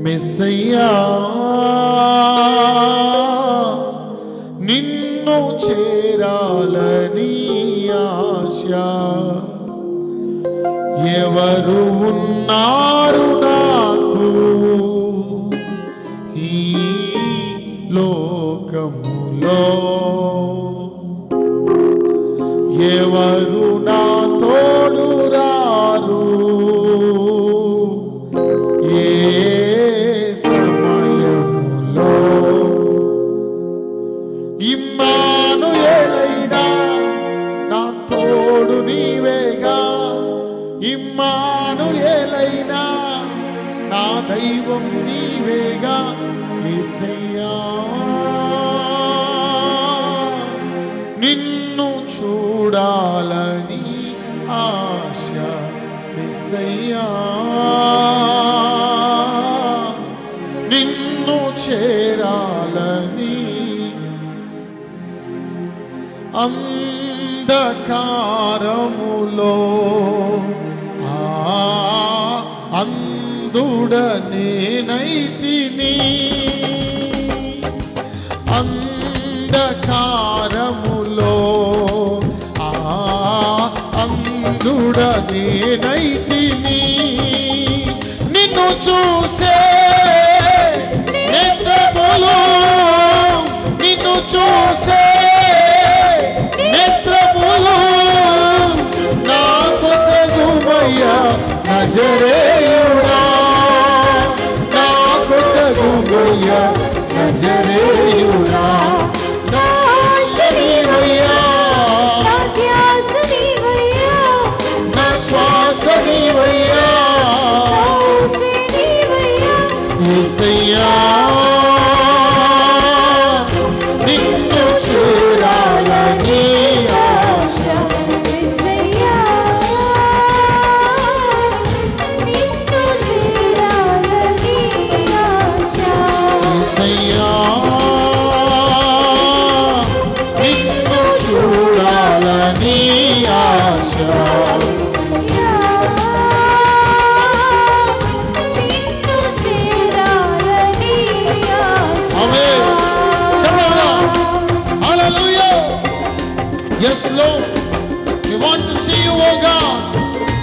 మెస్సయ్యా నిన్ను చేరాలని ఆశ. ఎవరు ఉన్నారు నాకు ఈ లోకములో? ఎవరు ఇమ్మాను ఏలైనా నా దైవం నీవేగా ఏసయ్యా. నిన్ను చూడాలని ఆశ యేసయ్యా నిన్ను చేరాలని అంధకారములో ఆ నేనైతిని అంధకారములో ఆ అందుడ నేనైతిని నిన్ను చూసే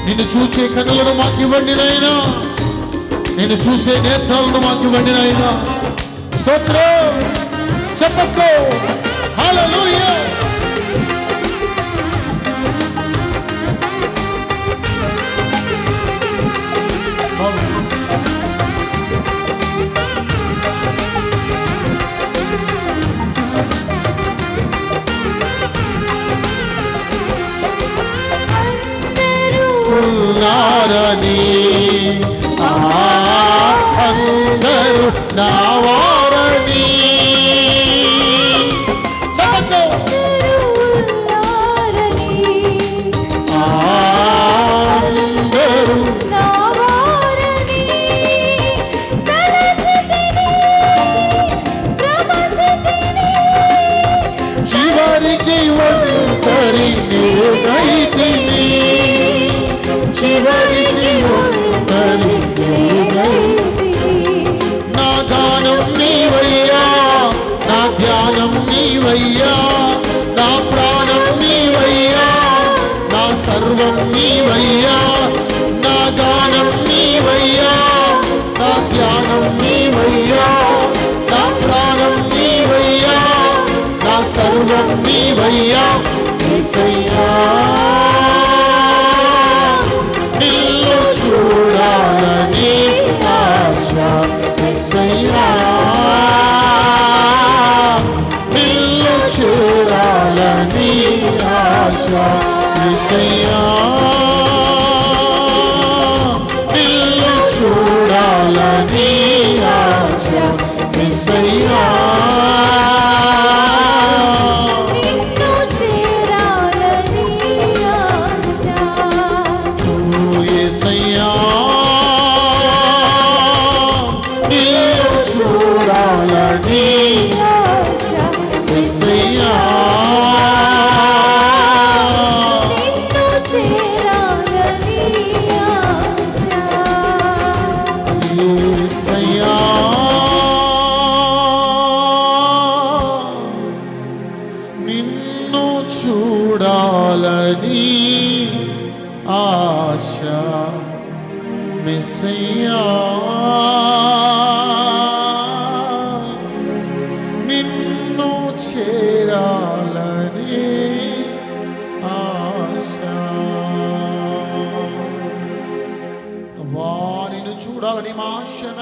నిన్ను చూసే కనులను మాకు ఇవ్వండి నాయనా. నిన్ను చూసే నేత్రాలను మాకు ఇవ్వండి నాయనా. స్తోత్రం. చెప్పట్లు హల్లెలూయా. ఉన్నారని. ఆ అందరూ నా నీవయ్యా నా ప్రాణం నీవయ్యా నా సర్వం నీవయ్యా నా గానం నీవయ్యా నా ధ్యానం నీవయ్యా నా ప్రాణం నీవయ్యా నా సర్వం నీవయ్యా. యేసయ్యా నిన్ను చూడాలని ఆశ. యేసయ్యా నిన్ను చూడాలని ఆశ మిస్సయ్యా. నిన్ను చేరాలని Lord,